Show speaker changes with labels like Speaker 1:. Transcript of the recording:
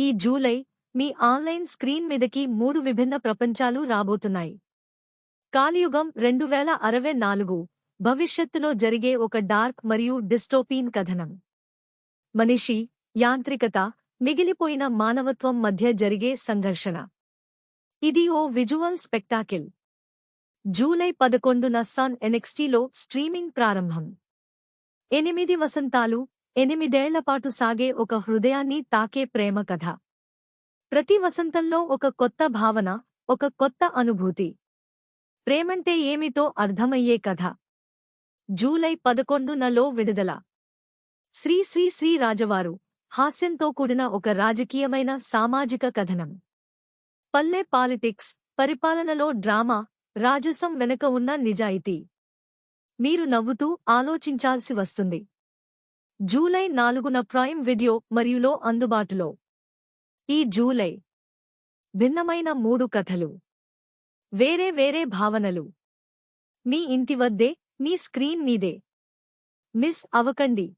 Speaker 1: ఈ జూలై మీ online screen మీదకి మూడు విభిన్న ప్రపంచాలు రాబోతున్నాయి. కాలియుగం రెండు వేల అరవై నాలుగు భవిష్యత్తులో జరిగే ఒక డార్క్ మరియు డిస్టోపీన్ కథనం. మనిషి యాంత్రికత మిగిలిపోయిన మానవత్వం మధ్య జరిగే సంఘర్షణ. ఇది ఓ విజువల్ స్పెక్టాకిల్. జూలై పదకొండున సన్ ఎనెక్స్టీలో స్ట్రీమింగ్ ప్రారంభం. ఎనిమిది వసంతాలు ఎనిమిదేళ్ళపాటు సాగే ఒక హృదయాన్ని తాకే ప్రేమ కథ. ప్రతి వసంతంలో ఒక కొత్త భావన ఒక కొత్త అనుభూతి. ప్రేమంటే ఏమిటో అర్థమయ్యే కథ. జూలై పదకొండునలో విడుదల. శ్రీ శ్రీ శ్రీ రాజవారు హాస్యంతో కూడిన ఒక రాజకీయమైన సామాజిక కథనం. పల్లె పాలిటిక్స్ పరిపాలనలో డ్రామా రాజసం వెనుక ఉన్న నిజాయితీ. మీరు నవ్వుతూ ఆలోచించాల్సి వస్తుంది. జూలై నాలుగున ప్రైమ్ వీడియో మరియులో అందుబాటులో. ఈ జూలై. భిన్నమైన మూడు కథలు. వేరే వేరే భావనలు. మీ ఇంటి వద్దే మీ స్క్రీన్ మీదే. మిస్ అవకండి.